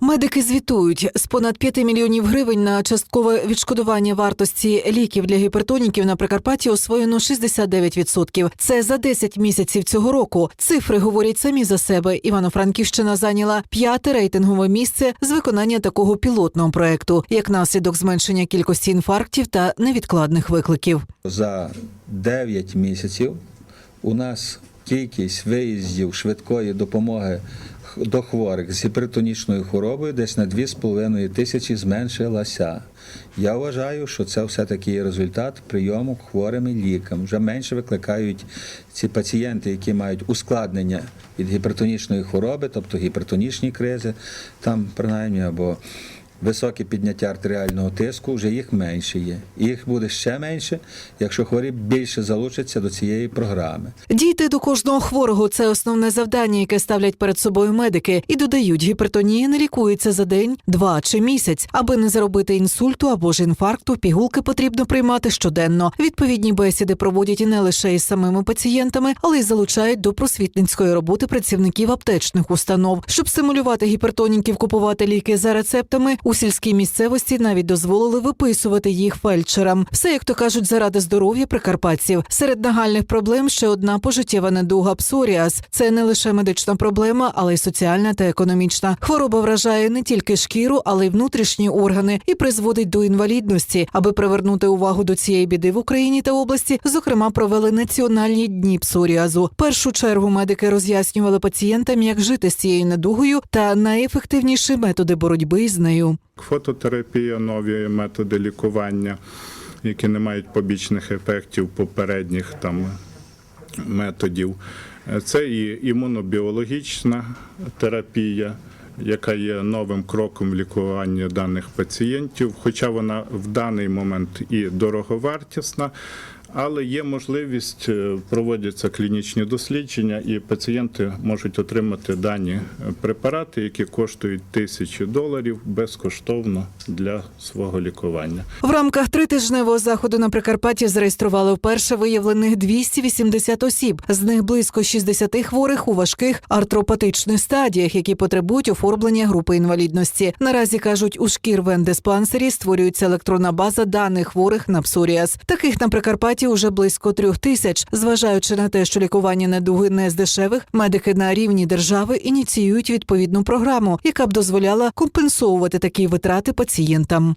Медики звітують з понад 5 мільйонів гривень на часткове відшкодування вартості ліків для гіпертоніків на Прикарпатті освоєно 69%. Це за 10 місяців цього року. Цифри говорять самі за себе. Івано-Франківщина зайняла п'яте рейтингове місце з виконання такого пілотного проекту, як наслідок зменшення кількості інфарктів та невідкладних викликів. За 9 місяців у нас кількість виїздів швидкої допомоги до хворих з гіпертонічною хворобою десь на 2,5 тисячі зменшилася. Я вважаю, що це все-таки є результат прийому хворими лікам. Вже менше викликають ці пацієнти, які мають ускладнення від гіпертонічної хвороби, тобто гіпертонічні кризи, там принаймні або високе підняття артеріального тиску, вже їх менше є. Їх буде ще менше, якщо хворі більше залучаться до цієї програми. Дійти до кожного хворого це основне завдання, яке ставлять перед собою медики, і додають, гіпертонія не лікується за день, два чи місяць. Аби не заробити інсульту або ж інфаркту, пігулки потрібно приймати щоденно. Відповідні бесіди проводять і не лише із самими пацієнтами, але й залучають до просвітницької роботи працівників аптечних установ. Щоб стимулювати гіпертоніків купувати ліки за рецептами, у сільській місцевості навіть дозволили виписувати їх фельдшерам. Все, як то кажуть, заради здоров'я прикарпатців. Серед нагальних проблем ще одна пожиттєва недуга псоріаз. Це не лише медична проблема, але й соціальна та економічна. Хвороба вражає не тільки шкіру, але й внутрішні органи і призводить до інвалідності. Аби привернути увагу до цієї біди в Україні та області, зокрема, провели національні дні псоріазу. Першу чергу медики роз'яснювали пацієнтам, як жити з цією недугою та найефективніші методи боротьби з нею. Фототерапія, нові методи лікування, які не мають побічних ефектів попередніх там методів. Це і імунобіологічна терапія, яка є новим кроком в лікуванні даних пацієнтів, хоча вона в даний момент і дороговартісна. Але є можливість, е, проводяться клінічні дослідження, і пацієнти можуть отримати дані е, препарати, які коштують тисячі доларів безкоштовно для свого лікування. В рамках тритижневого заходу на Прикарпатті зареєстрували вперше виявлених 280 осіб. З них близько 60 хворих у важких артропатичних стадіях, які потребують оформлення групи інвалідності. Наразі кажуть, у шкір диспансері створюється електронна база даних хворих на псоріаз. Таких на Прикарпатті уже близько трьох тисяч. Зважаючи на те, що лікування недуги не з дешевих, медики на рівні держави ініціюють відповідну програму, яка б дозволяла компенсовувати такі витрати пацієнтам.